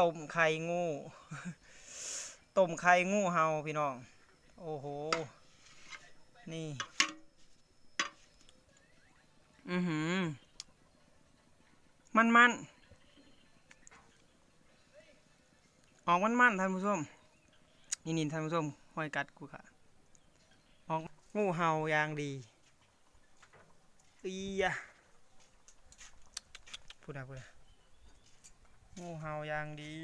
ต้มไข่งูต้มไข่งูเฮาพี่น้อง โอ้โห นี่ อือหือ มันมันออกมันมันท่านผู้ชม นี่นี่ท่านผู้ชมห้อยกัดกูค่ะ ออกงูเห่าอย่างดีอียะพูดนะพูดนะ งูเห่าอย่างดี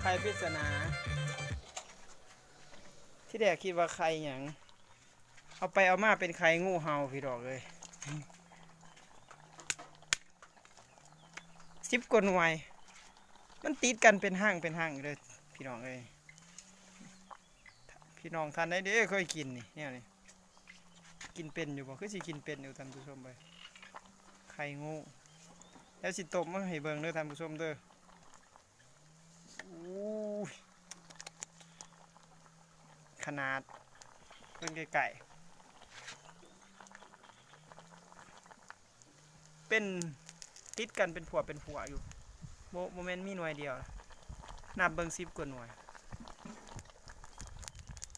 ไข่ปริศนา ที่แรกคิดว่าไข่หยังเอาไปเอามาเป็นไข่งูเห่าพี่ดอกเลยสิบกว่าหน่วยมันติดกันเป็นห้างเป็นห้างเลยพี่น้องเลยพี่น้องทานได้เด้เคยกินนี่เนี่ยนี่กินเป็นอยู่บ่คือสิกินเป็นอยู่ท่านผู้ชมไปไข่งูแล้วสิตบมาให้เบิ่งเด้อท่านผู้ชมเด้อ ขนาดเพิ่นไก่เป็นติดกันเป็นผัวเป็นผัวอยู่โมโมเมนต์มีหน่วยเดียว นับเบิงสิบกว่าหน่วย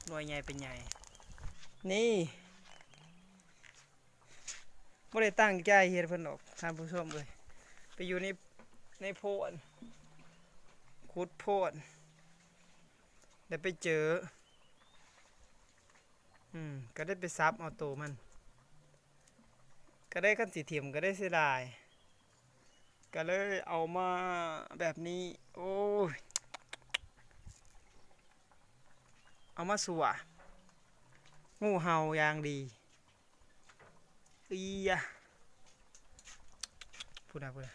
หน่วยใหญ่เป็นใหญ่ นี่ไม่ได้ตั้งใจเฮ็ดเพิ่นดอกท่านผู้ชมเลย ไปอยู่ในในโพน ขุดโพนแล้ไปเจอ อืม ก็ได้ไปซับเอาตัวมัน ก็ได้ขั้นสีเทียมก็ได้เสียดาย ก็เลยเอามาแบบนี้ โอ้ย เอามาสัวงูเห่าอย่างดีอียะพูดนะพูดนะ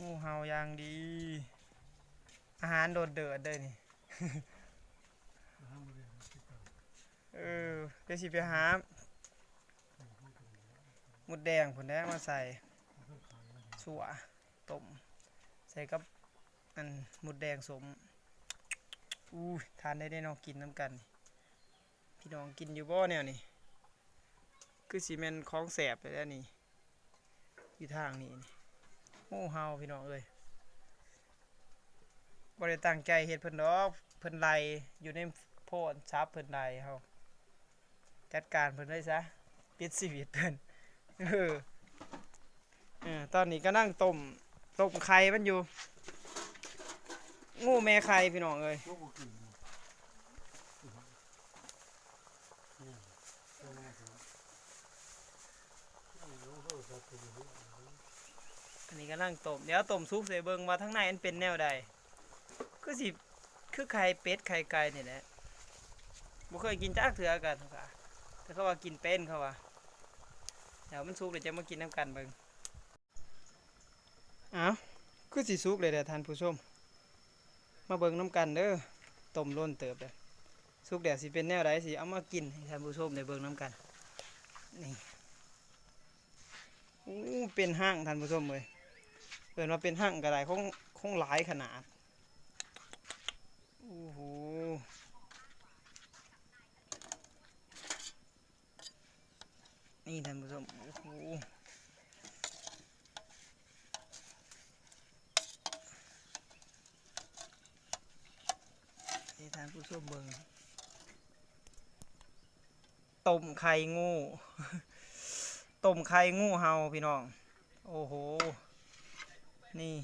งูเห่าอย่างดี อาหารโดดเดือดเลยนี่เออเดี๋ยวสิไปหาหมุดแดงผลแดงมาใส่สัวต้มใส่กับอันหมดแดงสมอู้ทานได้ได้น้องกินน้ำกัน พี่น้องกินอยู่บ่แนวนี่คือซีเมนของแสบไปแล้วนี่อยู่ทางนี้นี่โอ้เฮาพี่น้องเอ้ย บ่ได้ตั้งใจเฮ็ดเพิ่นดอกเพิ่นไล่อยู่ในโพนซับเพิ่นไล่เฮาจัดการเพิ่นได้ซะปิดชีวิตเพิ่นเออเออตอนนี้ก็นั่งต้มต้มไข่มันอยู่ งูแม่ไข่พี่น้องเอ้ยลูกบ่กินเนี่ยตัวแม่ครับโอ้โหเขาจะเป็นอย่งต้มเดี๋ยวต้มซุกใส่เบิ่งว่าทั้งในมันเป็นแนวใด ก็สิคือไข่เป็ดไข่ไก่นี่แหละบ่เคยกินจักเถื่อกันค่ะแต่เขาว่ากินเป็นเขาว่าเดี๋ยวมันสุกเดี๋ยวจะมากินน้ำกันเบิ่งอ้าวคือสิสุกเลยเด้อท่านผู้ชม มาเบิ่งน้ำกันเด้อต้มล้นเติบเด้อสุกเดี๋ยวสิเป็นแนวใดสิเอามากินให้ท่านผู้ชมได้เบิ่งน้ำกันนี่อู้เป็นห้างท่านผู้ชมเลยเปิดมาเป็นห้างกระไดคงคงหลายขนาดโอ้โห นี่ท่านผู้ชมโอ้โหให้ท่านผู้ชมเบิ่งต้มไข่งูต้มไข่งูเห่าพี่น้อง โอ้โห นี่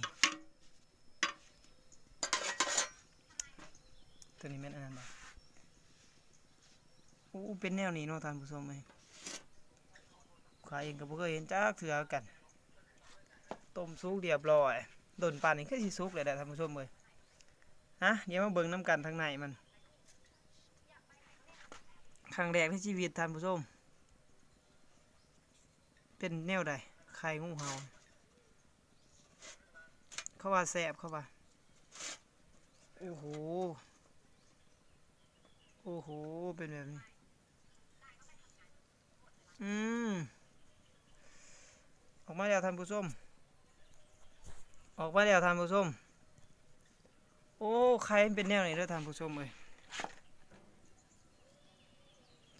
ตัวนี้แม่นอันนั้นบ่โอ้เป็นแนวนี้เนาะท่านผู้ชมเอ้ย ข้าเองก็บ่เคยเห็นจักเทื่อกันต้มสุกเรียบร้อยโดนปานนี้คือสิสุกเลยแหละท่านผู้ชมเอ้ยฮะเดี๋ยวมาเบิ่งน้ำกันทางในมันครั้งแรกในชีวิตท่านผู้ชม เป็นแนวใดไข่งูเห่าเข้าว่าแสบเข้าว่าโอ้โห โอ้โห เป็นแบบนี้ อืม ออกมาแล้วท่านผู้ชมออกมาแล้วท่านผู้ชมโอ้ไข่เป็นแนวไหนเด้อท่านผู้ชมเลย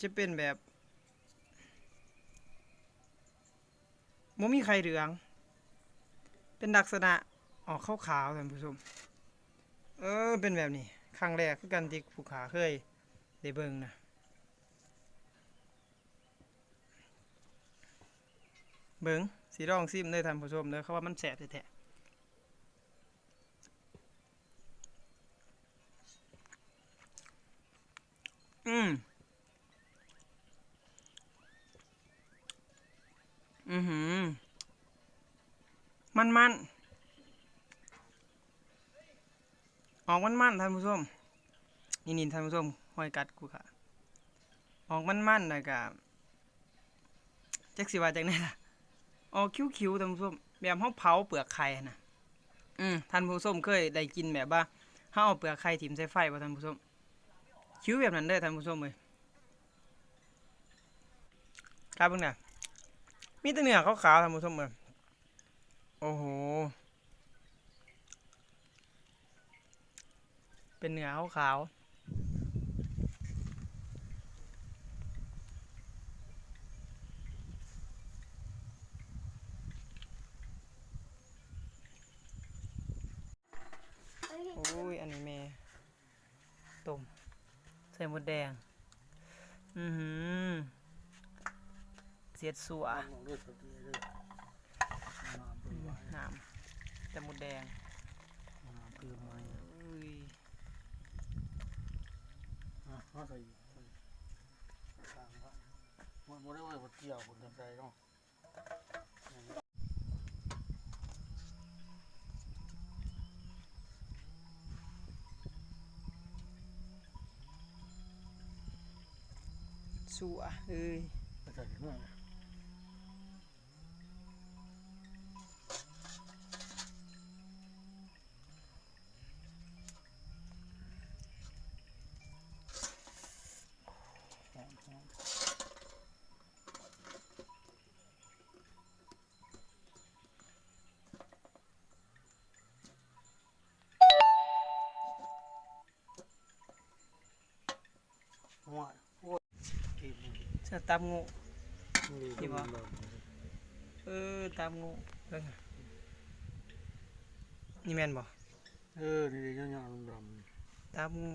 จะเป็นแบบมมีไข่เหลือง เป็นลักษณะออกขาวๆท่านผู้ชม เออเป็นแบบนี้ครั้งแรกคือกันที่ผู้ขาเคยได้เบิ่งนะเบิ่ง สีรองซิมเลยท่านผู้ชมเลยเขาว่ามันแสบแท้อืม อือหือ มันมันออกมันมันท่านผู้ชม นี่นี่ท่านผู้ชมหอยกัดกูค่ะ ออกมันมันเลยกับจักสิว่าจังไดล่ะ ออกคิ้วๆท่านผู้ชมแบบเฮาเผาเปลือกไข่นะอืมท่านผู้ชมเคยได้กินแบบว่าเฮาเอาเปลือกไข่ถิ่มใส่ไฟบ่ท่านผู้ชมคิ้วแบบนั้นเด้อท่านผู้ชมเอ้ยครับเบิ่งน่ะมีแต่เนื้อขาวๆท่านผู้ชมเอ้ยโอ้โหเป็นเนื้อขาวๆโอ้ย อันนี้แม่ต้มใส่หมดแดง อือหือ เสีย ดสัวลงด้วยสติด้วยน้ำเป็นไว้น้ำแต่หมดแดงน้ำเป็นไม้อุ้ยอะมาใส่อีกใส่ทางละมันไม่ได้ไว้บนเกี่ยวบนทางใจเนาะสัวเอ้ย นเสื้อตามงูนี่ที่บ่เออตามงูเบิ่งอะนี่แม่นบ่เออ นี่ยังยังดำตามงู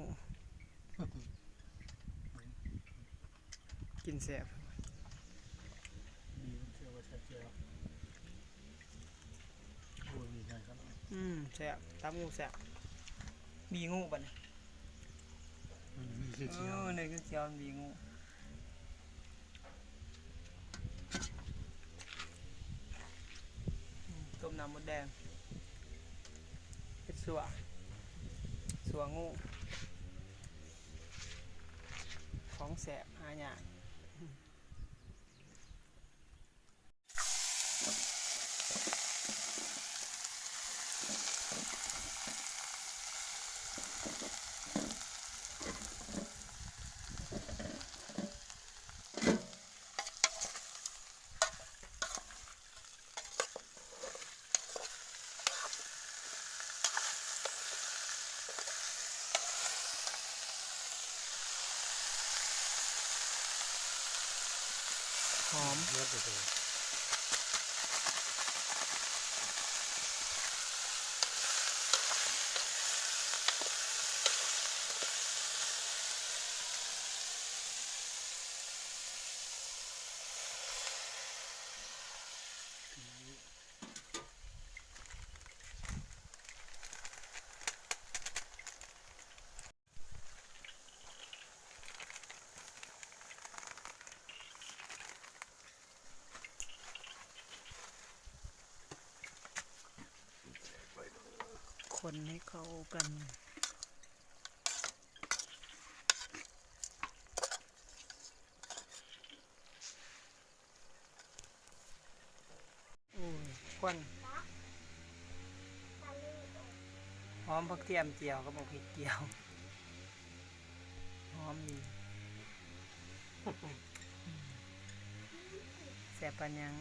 กินแซ่บดีมันเชื่อว่าชัดเจนโอ้ยมีใครกันอืมแซ่บตามงูแซ่บมีงูบัดนี้มันมีเอเชี่ยวอนี่คือเสียวมีงูอืมต้ม ต้ม น้ำมดแดงเป็ดสัวสัวงู ของแสบหายาก หอมเลื คนให้เขากัน โอ้ยควันหอมผักเตียมเจียวกับผักเผ็ดเจียวหอมดีแสบปันยัง